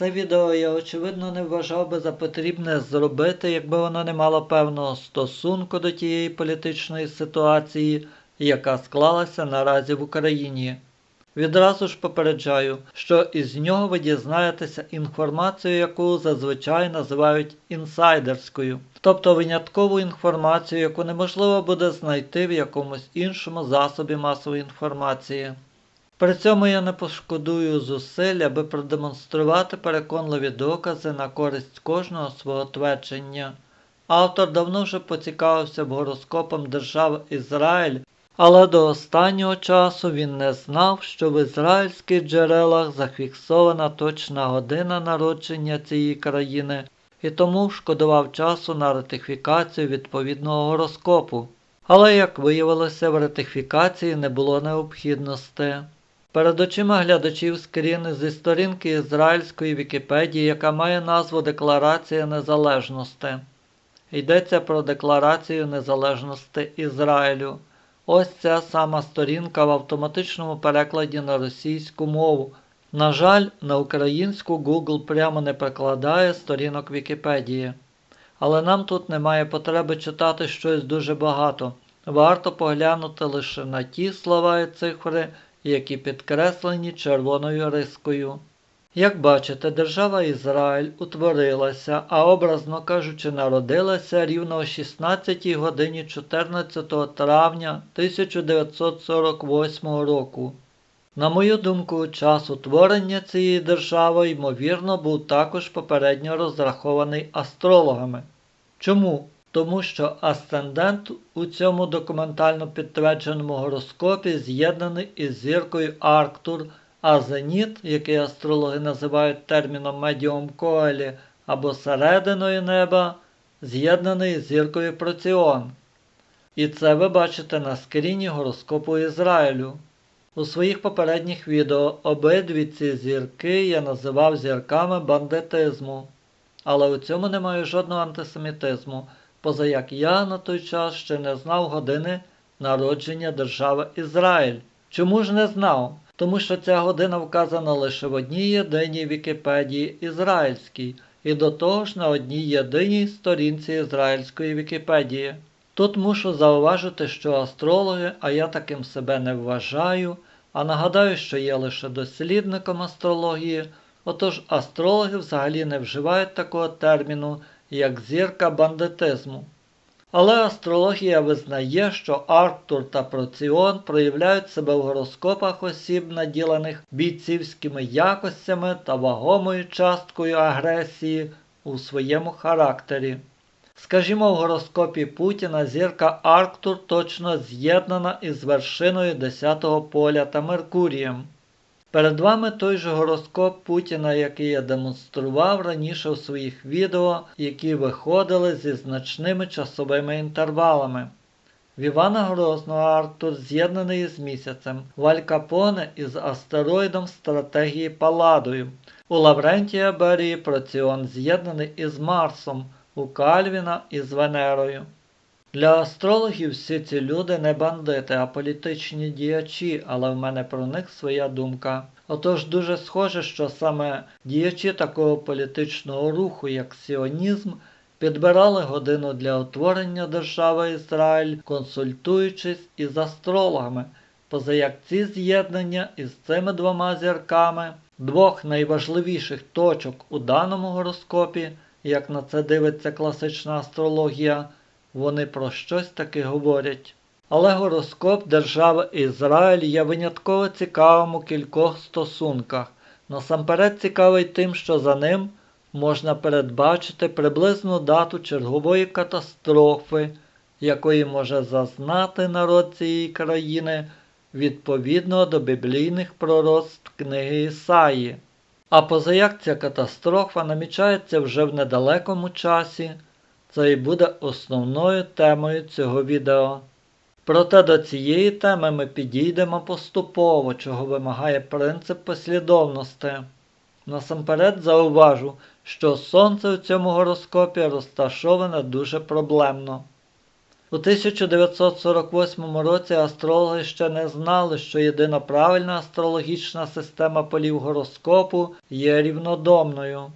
Це відео я очевидно не вважав би за потрібне зробити, якби воно не мало певного стосунку до тієї політичної ситуації, яка склалася наразі в Україні. Відразу ж попереджаю, що із нього ви дізнаєтеся інформацію, яку зазвичай називають інсайдерською, тобто виняткову інформацію, яку неможливо буде знайти в якомусь іншому засобі масової інформації. При цьому я не пошкодую зусиль, аби продемонструвати переконливі докази на користь кожного свого твердження. Автор давно вже поцікавився гороскопом держави Ізраїль, але до останнього часу він не знав, що в ізраїльських джерелах зафіксована точна година народження цієї країни і тому шкодував часу на ратифікацію відповідного гороскопу. Але, як виявилося, в ратифікації не було необхідності. Перед очима глядачів скрін зі сторінки ізраїльської Вікіпедії, яка має назву Декларація Незалежності. Йдеться про Декларацію Незалежності Ізраїлю. Ось ця сама сторінка в автоматичному перекладі на російську мову. На жаль, на українську Google прямо не перекладає сторінок Вікіпедії. Але нам тут немає потреби читати щось дуже багато. Варто поглянути лише на ті слова і цифри, які підкреслені червоною рискою. Як бачите, держава Ізраїль утворилася, а образно кажучи, народилася рівно о 16 годині 14 травня 1948 року. На мою думку, час утворення цієї держави, ймовірно, був також попередньо розрахований астрологами. Чому? Тому що асцендент у цьому документально підтвердженому гороскопі з'єднаний із зіркою Арктур, а зеніт, який астрологи називають терміном медіум коелі або серединою неба, з'єднаний з зіркою Проціон. І це ви бачите на скріні гороскопу Ізраїлю. У своїх попередніх відео обидві ці зірки я називав зірками бандитизму. Але у цьому немає жодного антисемітизму, поза як я на той час ще не знав години народження держави Ізраїль. Чому ж не знав? Тому що ця година вказана лише в одній єдиній Вікіпедії ізраїльській, і до того ж на одній єдиній сторінці ізраїльської Вікіпедії. Тут мушу зауважити, що астрологи, а я таким себе не вважаю, а нагадаю, що є лише дослідником астрології, отож астрологи взагалі не вживають такого терміну, як зірка бандитизму. Але астрологія визнає, що Арктур та Проціон проявляють себе в гороскопах осіб, наділених бійцівськими якостями та вагомою часткою агресії у своєму характері. Скажімо, в гороскопі Путіна зірка Арктур точно з'єднана із вершиною 10-го поля та Меркурієм. Перед вами той же гороскоп Путіна, який я демонстрував раніше у своїх відео, які виходили зі значними часовими інтервалами. В Івана Грозного Арктур з'єднаний із місяцем, в Аль Капоне із астероїдом стратегії Паладою, у Лаврентія Берії Проціон з'єднаний із Марсом, у Кальвіна із Венерою. Для астрологів всі ці люди не бандити, а політичні діячі, але в мене про них своя думка. Отож дуже схоже, що саме діячі такого політичного руху, як сіонізм, підбирали годину для утворення держави Ізраїль, консультуючись із астрологами, поза як ці з'єднання із цими двома зірками, двох найважливіших точок у даному гороскопі, як на це дивиться класична астрологія, вони про щось таки говорять. Але гороскоп держави Ізраїль є винятково цікавим у кількох стосунках. Насамперед цікавий тим, що за ним можна передбачити приблизну дату чергової катастрофи, якої може зазнати народ цієї країни відповідно до біблійних пророцтв книги Ісаї. А позаяк ця катастрофа намічається вже в недалекому часі, це і буде основною темою цього відео. Проте до цієї теми ми підійдемо поступово, чого вимагає принцип послідовності. Насамперед зауважу, що сонце у цьому гороскопі розташоване дуже проблемно. У 1948 році астрологи ще не знали, що єдина правильна астрологічна система полів гороскопу є рівнодомною.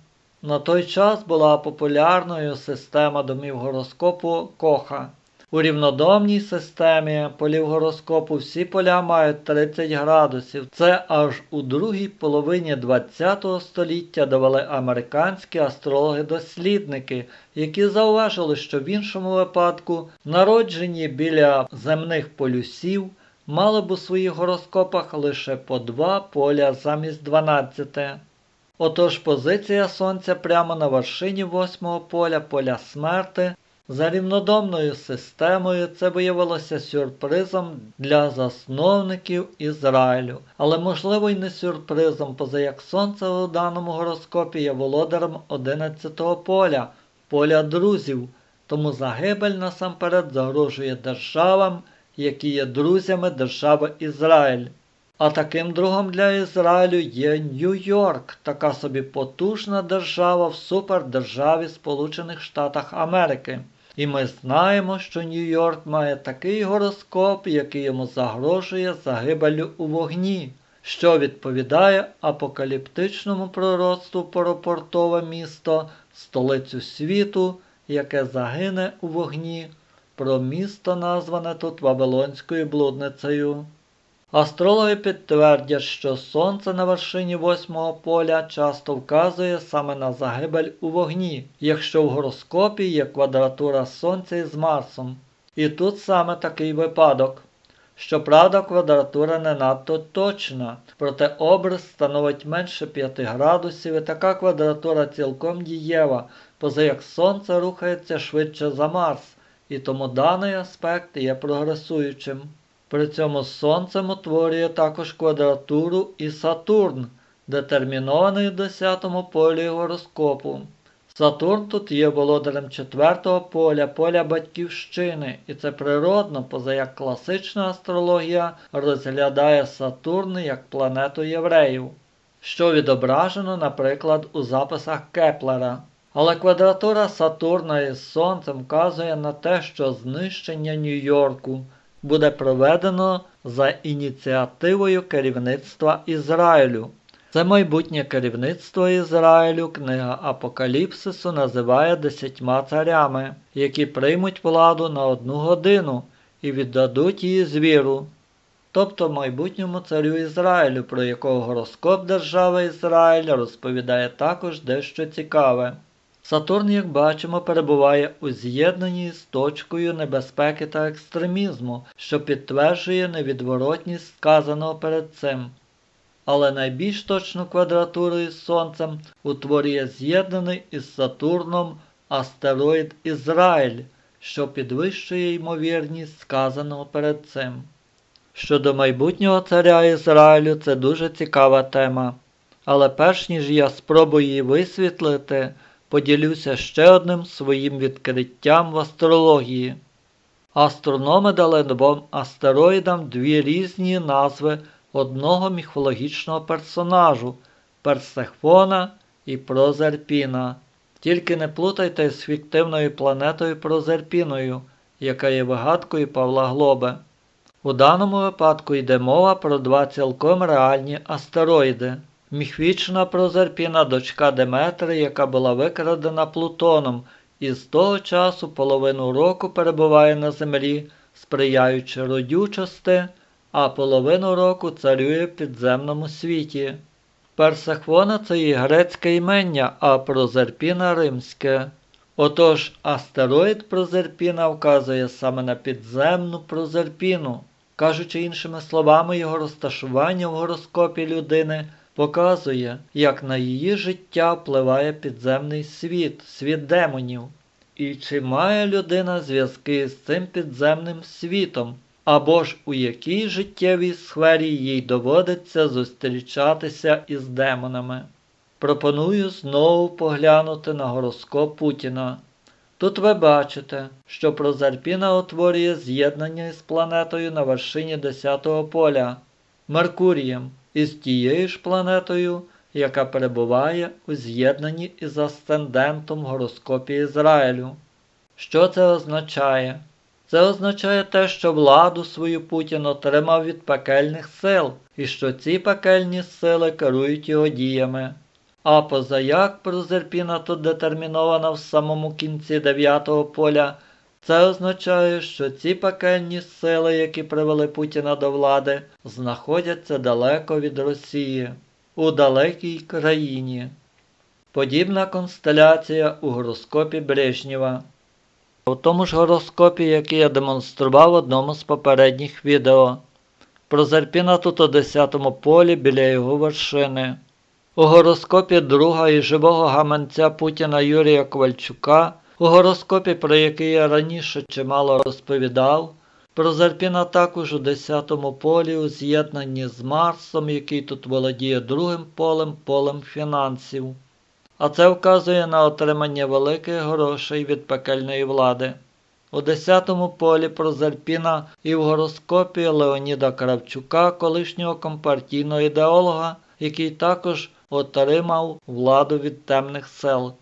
На той час була популярною система домів гороскопу Коха. У рівнодомній системі полів гороскопу всі поля мають 30 градусів. Це аж у другій половині ХХ століття довели американські астрологи-дослідники, які зауважили, що в іншому випадку народжені біля земних полюсів мали б у своїх гороскопах лише по два поля замість 12. Отож позиція Сонця прямо на вершині восьмого поля, поля смерти, за рівнодомною системою це виявилося сюрпризом для засновників Ізраїлю, але можливо й не сюрпризом, поза як сонце у даному гороскопі є володарем 11-го поля, поля друзів, тому загибель насамперед загрожує державам, які є друзями держави Ізраїль. А таким другом для Ізраїлю є Нью-Йорк, така собі потужна держава в супердержаві Сполучених Штатах Америки. І ми знаємо, що Нью-Йорк має такий гороскоп, який йому загрожує загибелю у вогні, що відповідає апокаліптичному пророцтву про портове місто, столицю світу, яке загине у вогні, про місто, назване тут Вавилонською блудницею. Астрологи підтвердять, що сонце на вершині восьмого поля часто вказує саме на загибель у вогні, якщо в гороскопі є квадратура Сонця із Марсом. І тут саме такий випадок. Щоправда, квадратура не надто точна, проте образ становить менше 5 градусів і така квадратура цілком дієва, поза як Сонце рухається швидше за Марс, і тому даний аспект є прогресуючим. При цьому Сонцем утворює також квадратуру і Сатурн, детермінований в 10-му полі гороскопу. Сатурн тут є володарем четвертого поля, поля батьківщини, і це природно, поза як класична астрологія розглядає Сатурн як планету євреїв, що відображено, наприклад, у записах Кеплера. Але квадратура Сатурна із Сонцем вказує на те, що знищення Нью-Йорку буде проведено за ініціативою керівництва Ізраїлю. Це майбутнє керівництво Ізраїлю книга Апокаліпсису називає десятьма царями, які приймуть владу на одну годину і віддадуть її звіру, тобто майбутньому царю Ізраїлю, про якого гороскоп держави Ізраїль розповідає також дещо цікаве. Сатурн, як бачимо, перебуває у з'єднанні з точкою небезпеки та екстремізму, що підтверджує невідворотність сказаного перед цим. Але найбільш точну квадратуру із Сонцем утворює з'єднаний із Сатурном астероїд Ізраїль, що підвищує ймовірність сказаного перед цим. Щодо майбутнього царя Ізраїлю це дуже цікава тема. Але перш ніж я спробую її висвітлити, поділюся ще одним своїм відкриттям в астрології. Астрономи дали двом астероїдам дві різні назви одного міфологічного персонажу Персехфона і Прозерпіна. Тільки не плутайте з фіктивною планетою Прозерпіною, яка є вигадкою Павла Глобе. У даному випадку йде мова про два цілком реальні астероїди. Міхвічна Прозерпіна дочка Деметри, яка була викрадена Плутоном, і з того часу половину року перебуває на землі, сприяючи родючости, а половину року царює в підземному світі. Персехвона це і грецьке імення, а Прозерпіна римське. Отож, астероїд Прозерпіна вказує саме на підземну Прозерпіну. Кажучи іншими словами, його розташування в гороскопі людини показує, як на її життя впливає підземний світ, світ демонів. І чи має людина зв'язки з цим підземним світом, або ж у якій життєвій сфері їй доводиться зустрічатися із демонами. Пропоную знову поглянути на гороскоп Путіна. Тут ви бачите, що Прозерпіна утворює з'єднання із планетою на вершині 10-го поля Меркурієм із тією ж планетою, яка перебуває у з'єднанні із асцендентом в гороскопі Ізраїлю. Що це означає? Це означає те, що владу свою Путін отримав від пекельних сил, і що ці пекельні сили керують його діями. А позаяк Прозерпіна тут детермінована в самому кінці дев'ятого поля, це означає, що ці пекельні сили, які привели Путіна до влади, знаходяться далеко від Росії, у далекій країні. Подібна констеляція у гороскопі Брежнєва. У тому ж гороскопі, який я демонстрував в одному з попередніх відео. Прозерпіна тут у 10-му полі біля його вершини. У гороскопі друга і живого гаманця Путіна Юрія Ковальчука, у гороскопі, про який я раніше чимало розповідав, Прозерпіна також у 10-му полі у з'єднанні з Марсом, який тут володіє другим полем, полем фінансів. А це вказує на отримання великих грошей від пекельної влади. У 10-му полі Прозерпіна і в гороскопі Леоніда Кравчука, колишнього компартійного ідеолога, який також отримав владу від темних сил.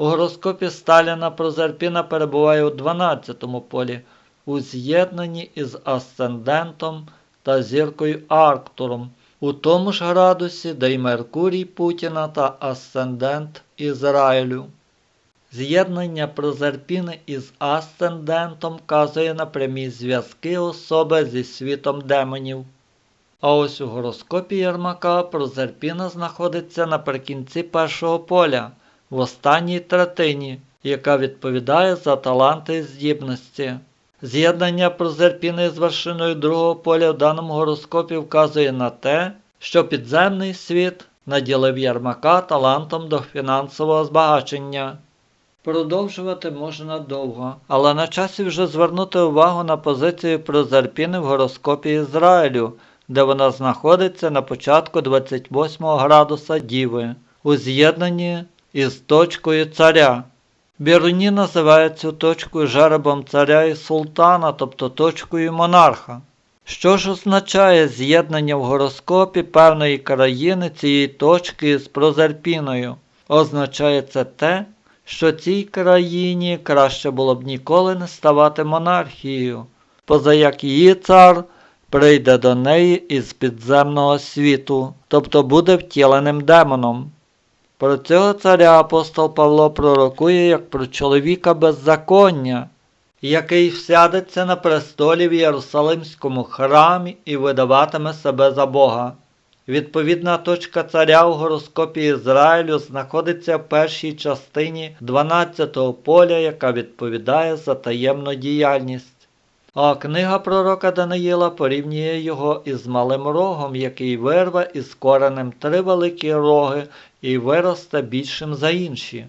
У гороскопі Сталіна Прозерпіна перебуває у 12-му полі, у з'єднанні із Асцендентом та зіркою Арктуром, у тому ж градусі, де й Меркурій Путіна та Асцендент Ізраїлю. З'єднання Прозерпіни із Асцендентом вказує на прямі зв'язки особи зі світом демонів. А ось у гороскопі Єрмака Прозерпіна знаходиться наприкінці першого поля, в останній третині, яка відповідає за таланти і здібності. З'єднання Прозерпіни з вершиною другого поля в даному гороскопі вказує на те, що підземний світ наділив Єрмака талантом до фінансового збагачення. Продовжувати можна довго, але на часі вже звернути увагу на позицію Прозерпіни в гороскопі Ізраїлю, де вона знаходиться на початку 28 градуса Діви, у з'єднанні із точкою царя. Біруні називають цю точку жеребом царя і султана, тобто точкою монарха. Що ж означає з'єднання в гороскопі певної країни цієї точки з Прозерпіною? Означає це те, що цій країні краще було б ніколи не ставати монархією, поза як її цар прийде до неї із підземного світу, тобто буде втіленим демоном. Про цього царя апостол Павло пророкує як про чоловіка беззаконня, який всядеться на престолі в Єрусалимському храмі і видаватиме себе за Бога. Відповідна точка царя у гороскопі Ізраїлю знаходиться в першій частині 12-го поля, яка відповідає за таємну діяльність. А книга пророка Даниїла порівнює його із малим рогом, який вирве із коренем три великі роги і виросте більшим за інші.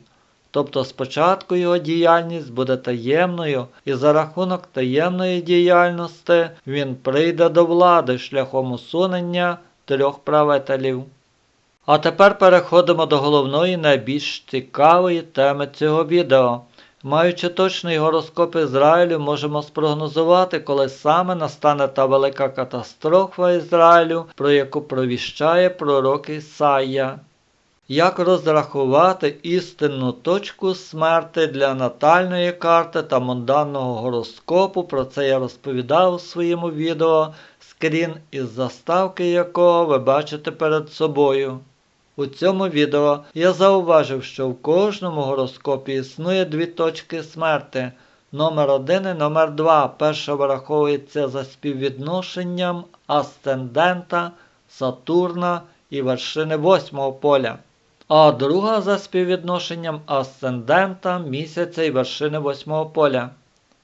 Тобто спочатку його діяльність буде таємною, і за рахунок таємної діяльності він прийде до влади шляхом усунення трьох правителів. А тепер переходимо до головної найбільш цікавої теми цього відео. Маючи точний гороскоп Ізраїлю, можемо спрогнозувати, коли саме настане та велика катастрофа Ізраїлю, про яку провіщає пророк Ісая. Як розрахувати істинну точку смерти для натальної карти та монданного гороскопу, про це я розповідав у своєму відео, скрін із заставки якого ви бачите перед собою. У цьому відео я зауважив, що в кожному гороскопі існує дві точки смерти. Номер 1 і номер 2. Перша враховується за співвідношенням асцендента, Сатурна і вершини восьмого поля. А друга за співвідношенням асцендента, місяця і вершини восьмого поля.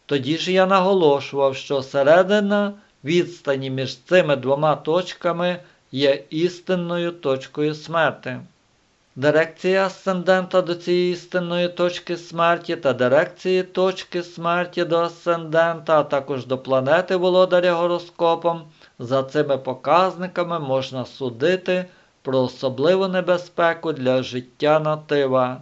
Тоді ж я наголошував, що середина відстані між цими двома точками є істинною точкою смерти. Дирекція асцендента до цієї істинної точки смерті та дирекції точки смерті до асцендента, а також до планети володаря гороскопом, за цими показниками можна судити про особливу небезпеку для життя натива.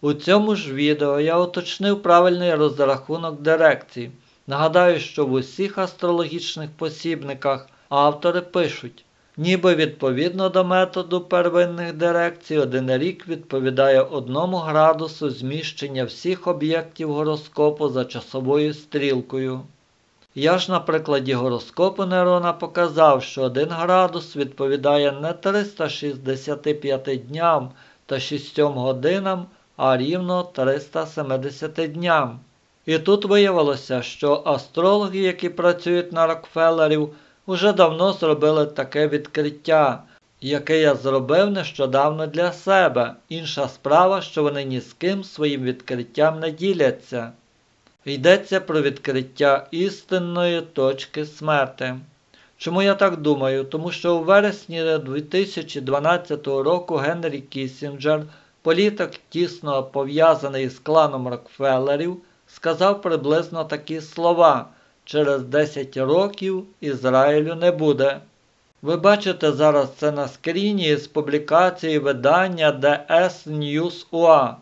У цьому ж відео я уточнив правильний розрахунок дирекцій. Нагадаю, що в усіх астрологічних посібниках автори пишуть ніби відповідно до методу первинних дирекцій, один рік відповідає одному градусу зміщення всіх об'єктів гороскопу за часовою стрілкою. Я ж на прикладі гороскопу Нерона показав, що 1 градус відповідає не 365 дням та 6 годинам, а рівно 370 дням. І тут виявилося, що астрологи, які працюють на Рокфеллерів, уже давно зробили таке відкриття, яке я зробив нещодавно для себе. Інша справа, що вони ні з ким своїм відкриттям не діляться. Йдеться про відкриття істинної точки смерти. Чому я так думаю? Тому що у вересні 2012 року Генрі Кісінджер, політик тісно пов'язаний з кланом Рокфеллерів, сказав приблизно такі слова: через 10 років Ізраїлю не буде. Ви бачите зараз це на скріні з публікації видання DS News UA.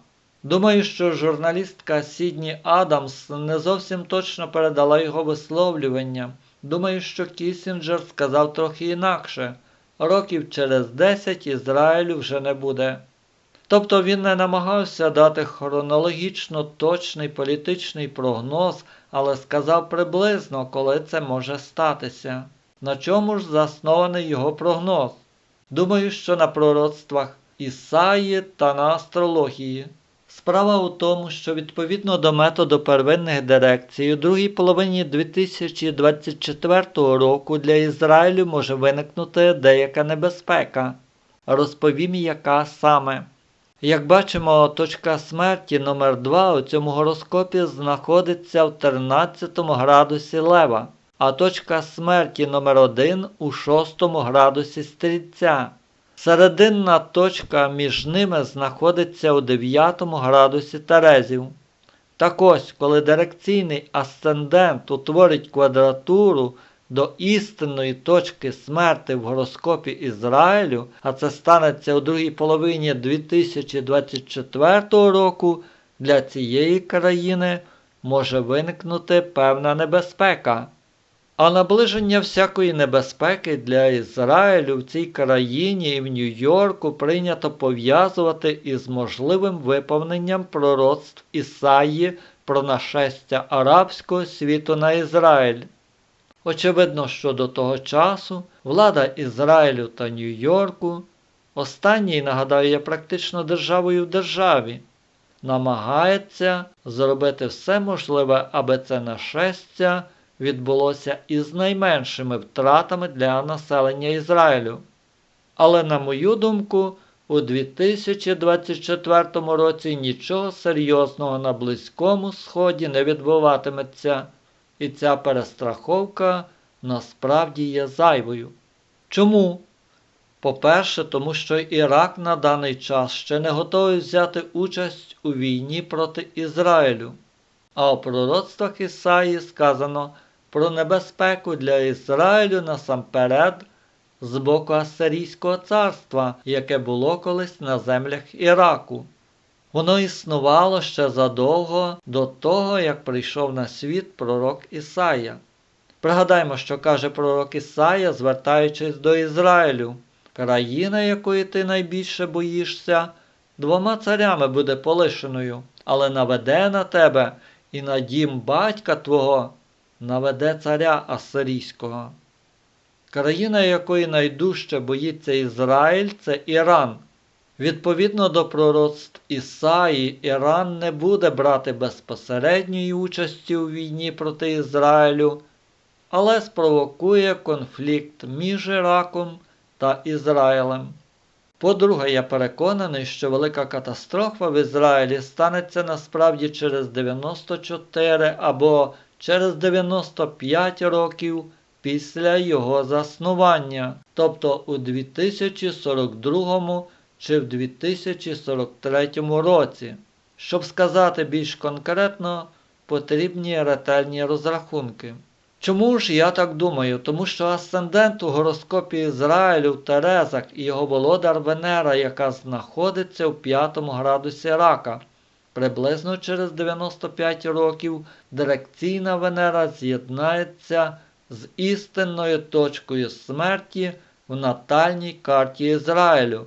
Думаю, що журналістка Сідні Адамс не зовсім точно передала його висловлювання. Думаю, що Кісінджер сказав трохи інакше. Років через 10 Ізраїлю вже не буде. Тобто він не намагався дати хронологічно точний політичний прогноз, але сказав приблизно, коли це може статися. На чому ж заснований його прогноз? Думаю, що на пророцтвах Ісаї та на астрології. Справа у тому, що відповідно до методу первинних дирекцій у другій половині 2024 року для Ізраїлю може виникнути деяка небезпека. Розповім, яка саме. Як бачимо, точка смерті номер 2 у цьому гороскопі знаходиться в 13 градусі Лева, а точка смерті номер 1 у 6 градусі Стрільця. Серединна точка між ними знаходиться у 9 градусі Терезів. Так ось, коли дирекційний асцендент утворить квадратуру до істинної точки смерти в гороскопі Ізраїлю, а це станеться у другій половині 2024 року, для цієї країни може виникнути певна небезпека. А наближення всякої небезпеки для Ізраїлю в цій країні і в Нью-Йорку прийнято пов'язувати із можливим виповненням пророцтв Ісаї про нашестя арабського світу на Ізраїль. Очевидно, що до того часу влада Ізраїлю та Нью-Йорку, останній, нагадаю, є практично державою в державі, намагається зробити все можливе, аби це нашестя відбулося із найменшими втратами для населення Ізраїлю. Але, на мою думку, у 2024 році нічого серйозного на Близькому Сході не відбуватиметься, і ця перестраховка насправді є зайвою. Чому? По-перше, тому що Ірак на даний час ще не готовий взяти участь у війні проти Ізраїлю. А у пророцтвах Ісаї сказано про небезпеку для Ізраїлю насамперед з боку Асирійського царства, яке було колись на землях Іраку. Воно існувало ще задовго до того, як прийшов на світ пророк Ісая. Пригадаймо, що каже пророк Ісая, звертаючись до Ізраїлю. Країна, якої ти найбільше боїшся, двома царями буде полишеною, але наведе на тебе і на дім батька твого наведе царя Асирійського. Країна, якої найдужче боїться Ізраїль, це Іран. Відповідно до пророцтв Ісаї, Іран не буде брати безпосередньої участі у війні проти Ізраїлю, але спровокує конфлікт між Іраком та Ізраїлем. По-друге, я переконаний, що велика катастрофа в Ізраїлі станеться насправді через 94 або через 95 років після його заснування, тобто у 2042 чи в 2043 році. Щоб сказати більш конкретно, потрібні ретельні розрахунки. Чому ж я так думаю? Тому що асцендент у гороскопі Ізраїлю в Терезах і його володар Венера, яка знаходиться в 5 градусі рака. Приблизно через 95 років дирекційна Венера з'єднається з істинною точкою смерті в натальній карті Ізраїлю.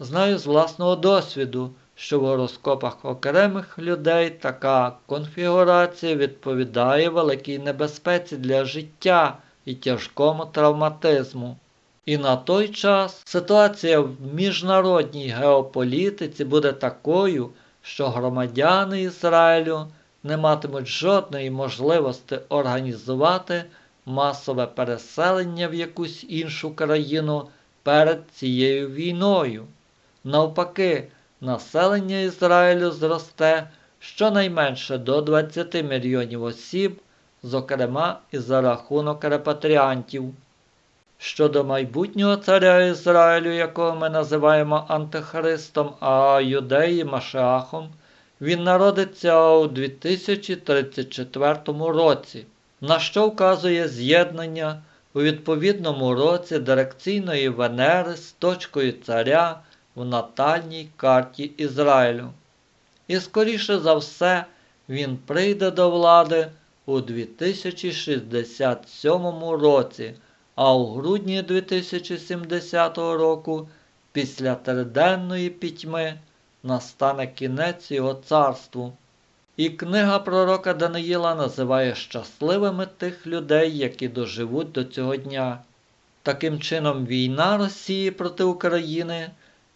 Знаю з власного досвіду, що в гороскопах окремих людей така конфігурація відповідає великій небезпеці для життя і тяжкому травматизму. І на той час ситуація в міжнародній геополітиці буде такою, що громадяни Ізраїлю не матимуть жодної можливості організувати масове переселення в якусь іншу країну перед цією війною. Навпаки, населення Ізраїлю зросте щонайменше до 20 мільйонів осіб, зокрема і за рахунок репатріантів. Щодо майбутнього царя Ізраїлю, якого ми називаємо Антихристом, а юдеї Машеахом, він народиться у 2034 році, на що вказує з'єднання у відповідному році дирекційної Венери з точкою царя в натальній карті Ізраїлю. І скоріше за все він прийде до влади у 2067 році, а у грудні 2070 року, після триденної пітьми, настане кінець його царству. І книга пророка Даниїла називає щасливими тих людей, які доживуть до цього дня. Таким чином, війна Росії проти України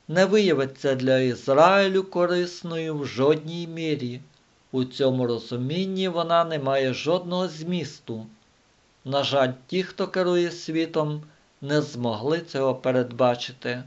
не виявиться для Ізраїлю корисною в жодній мірі. У цьому розумінні вона не має жодного змісту. На жаль, ті, хто керує світом, не змогли цього передбачити.